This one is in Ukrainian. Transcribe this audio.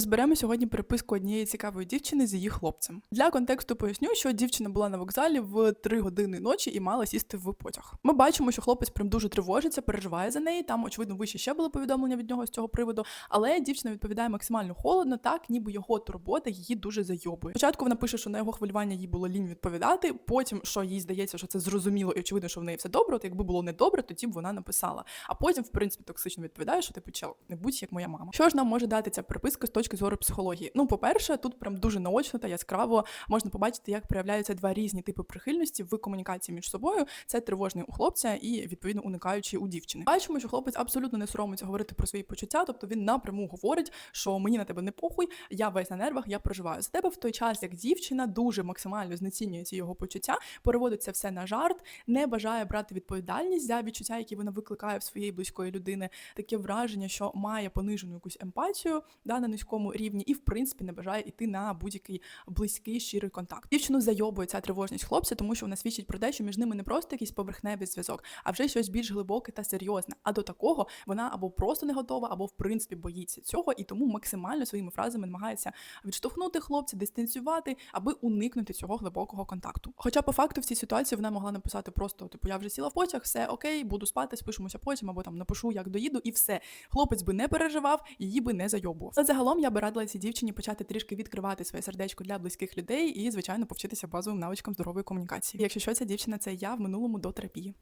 Розберемо сьогодні переписку однієї цікавої дівчини з її хлопцем. Для контексту поясню, що дівчина була на вокзалі в 3 години ночі і мала сісти в потяг. Ми бачимо, що хлопець прям дуже тривожиться, переживає за неї. Там, очевидно, вище ще було повідомлення від нього з цього приводу. Але дівчина відповідає максимально холодно, так ніби його турбота її дуже зайобує. Спочатку вона пише, що на його хвилювання їй було лінь відповідати. Потім, що їй здається, що це зрозуміло і очевидно, що в неї все добре. От якби було недобре, тоді б вона написала. А потім, в принципі, токсично відповідає, що типу чел, не будь як моя мама. Що ж нам може дати ця переписка з точки зору психології? Ну, по-перше, тут прям дуже наочно та яскраво можна побачити, як проявляються два різні типи прихильності в комунікації між собою. Це тривожний у хлопця і відповідно уникаючий у дівчини. Бачимо, що хлопець абсолютно не соромиться говорити про свої почуття, тобто він напряму говорить, що мені на тебе не похуй, я весь на нервах, я проживаю за тебе в той час, як дівчина дуже максимально знецінює ці його почуття, переводить це все на жарт, не бажає брати відповідальність за відчуття, які вона викликає в своєї близької людини. Таке враження, що має понижену якусь емпатію да, на низькому рівні, і в принципі не бажає йти на будь-який близький щирий контакт. Дівчину зайобує ця тривожність хлопця, тому що вона свідчить про те, що між ними не просто якийсь поверхневий зв'язок, а вже щось більш глибоке та серйозне. А до такого вона або просто не готова, або в принципі боїться цього, і тому максимально своїми фразами намагається відштовхнути хлопця, дистанціювати, аби уникнути цього глибокого контакту. Хоча по факту в цій ситуації вона могла написати просто: типу, я вже сіла в потяг, все окей, буду спати, спишемося потім, або там напишу, як доїду, і все. Хлопець би не переживав, її би не зайобував. Але я би радила цій дівчині почати трішки відкривати своє сердечко для близьких людей і, звичайно, повчитися базовим навичкам здорової комунікації. Якщо що, ця дівчина це я в минулому до терапії.